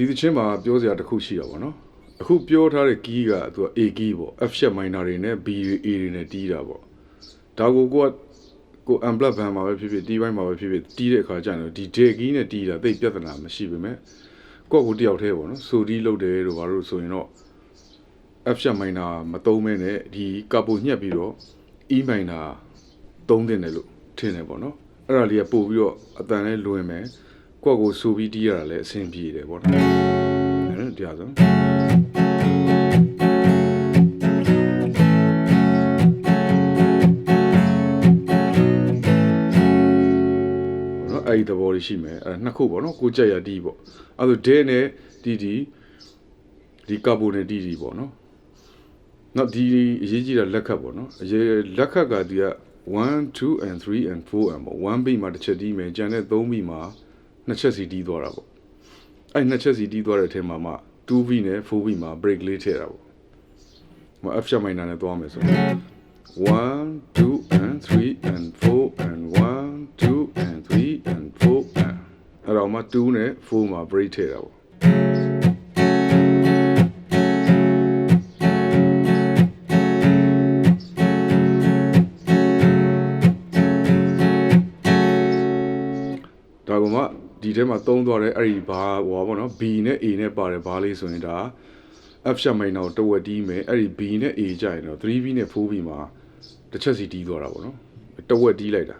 ဒီသချင်းမှာပြောစရာတစ်ခုရှိတာပေါ့နော်အခုပြောထားတဲ့ကီးကသူက A key ပေါ့ F sharp minor တွေနဲ့ B တွေ A တွေနဲ့တီးတာပေါ့ဒါကိုကိုကကို unplugged band မှာပဲဖြစ်ဖြစ်တီးပိုင်းမှာပဲဖြစ်ဖြစ်တီးတဲ့အခါကျရင်ဒီ J key နဲ့တီးတာသိပ်ပြဿနာမရှိပေမဲ့ကိုယ့်ကိုယ်တယောက်တည်းပေါ့နော်ဆိုတီးလုပ်တယ်တို့ဘာလို့ဆိုရင်တော့ F sharp minor မသုံးမဲနဲ့ဒီကာပိုညှက်ပြီးတော့ E minor သုံးတင်တယ်လို့ထင်တယ်ပေါ့နော်အဲ့ဒါလေးကပို့ပြီးတော့အတန်လေးလွင်မယ် ကိုယ့်ကိုယ်ဆိုပြီးတီးရတာလည်းအဆင်ပြေတယ်ပေါ့နော်အဲ့ဒါတရားဆုံးနော်အဲ့ဒီသဘောလေးရှိမယ်အဲ့ဒါနှစ်ခုပေါ့နော်ကိုကြက်ရတီးပေါ့အဲ့ဒါဒဲနဲ့တီတီဒီကာဘိုနဲ့တီတီပေါ့နော်နော်ဒီအရေးကြီးတာလက်ခတ်ပေါ့နော်အရေးလက်ခတ်ကဒီက1 2 and 3 and 4 and ပေါ့1 beat မှာတစ်ချက်တီးမယ်ကျန်တဲ့3 beat မှာ နှစ်ချက်စီတီးသွားတာပေါ့အဲ့နှစ်ချက်စီတီးသွားတဲ့အထက်မှာမှ2 beat နဲ့4 beat မှာ break လေးထည့်တာပေါ့မ F sharp minor နဲ့သွားမယ်ဆိုရင်1 2 and 3 and 4 and 1 2 and 3 and 4 and အဲ့တော့မှ2နဲ့4မှာ break ထည့်တာပေါ့ ဒီထဲမှာသုံးသွားတဲ့အဲ့ဒီဘာဟောပါတော့ B နဲ့ A နဲ့ပါတယ်ဘာလေးဆိုရင်ဒါ F sharp minor ကိုတဝက်တီးမယ်အဲ့ဒီ B နဲ့ A ကြရင်တော့ 3B နဲ့ 4B မှာတစ်ချက်စီတီးသွားတာပေါ့နော်တဝက်တီးလိုက်တာ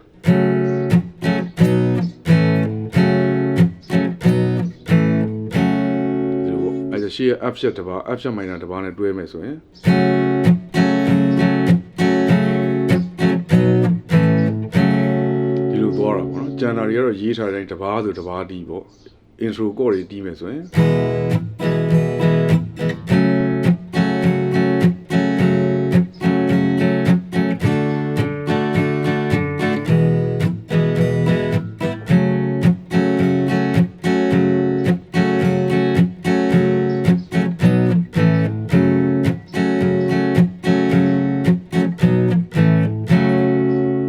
ဒီလိုပေါ့အဲ့ဒါရှေ့က F sharp တစ်ပါး F sharp minor တစ်ပါးနဲ့တွဲမယ်ဆိုရင် တာတွေကတော့ရေးထားတဲ့အတိုင်းတစ်ပါးဆိုတစ်ပါးတီးပေါ့ intro ကော့တွေတီးမယ်ဆိုရင်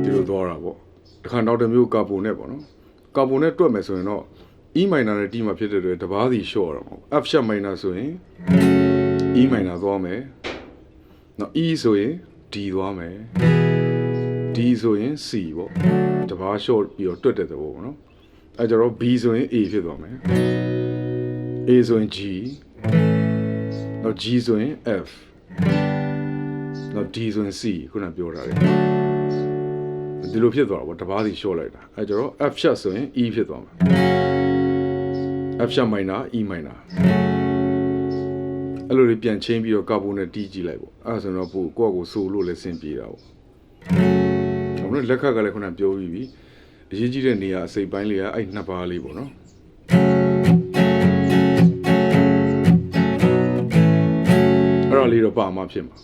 ဒီလိုသွားတာပေါ့ တခါနောက်တစ်မျိုးကာပိုနဲ့ပေါ့နော်ကာပိုနဲ့တွက်မယ်ဆိုရင်တော့ E minor နဲ့ D မှာဖြစ်တဲ့အတွက်တဘာစီလျှော့တော့မဟုတ် F sharp minor ဆိုရင် E minor သွားမယ်နော် E ဆိုရင် D သွားမယ် D ဆိုရင် C ပေါ့တဘာလျှော့ပြီးတော့တွက်တဲ့သဘောပေါ့နော်အဲကြတော့ B ဆိုရင် A ဖြစ်သွားမယ် A ဆိုရင် G နော် G ဆိုရင် F နော် D ဆိုရင် C ခုနပြောတာလေ ဒီလိုဖြစ်သွားတာပေါ့တပားစီလျှော့လိုက်တာအဲကျတော့ F sharp ဆိုရင် E ဖြစ်သွားမှာ F sharp minor E minor အဲ့လိုလေးပြန်ချင်းပြီးတော့ကာဘိုနဲ့တီးကြည့်လိုက်ပေါ့အဲ့ဒါဆိုတော့ပို့ကိုယ့်အကိုဆိုလို့လည်းစင်ပြေတာပေါ့ဒါမှမဟုတ်လက်ခတ်ကလည်းခုနပြောပြီးပြီအရေးကြီးတဲ့နေရာအစိပ်ပိုင်းလေးကအဲ့နှစ်ပါးလေးပေါ့နော်အဲ့တော့လေးတော့ပါမှဖြစ်မှာ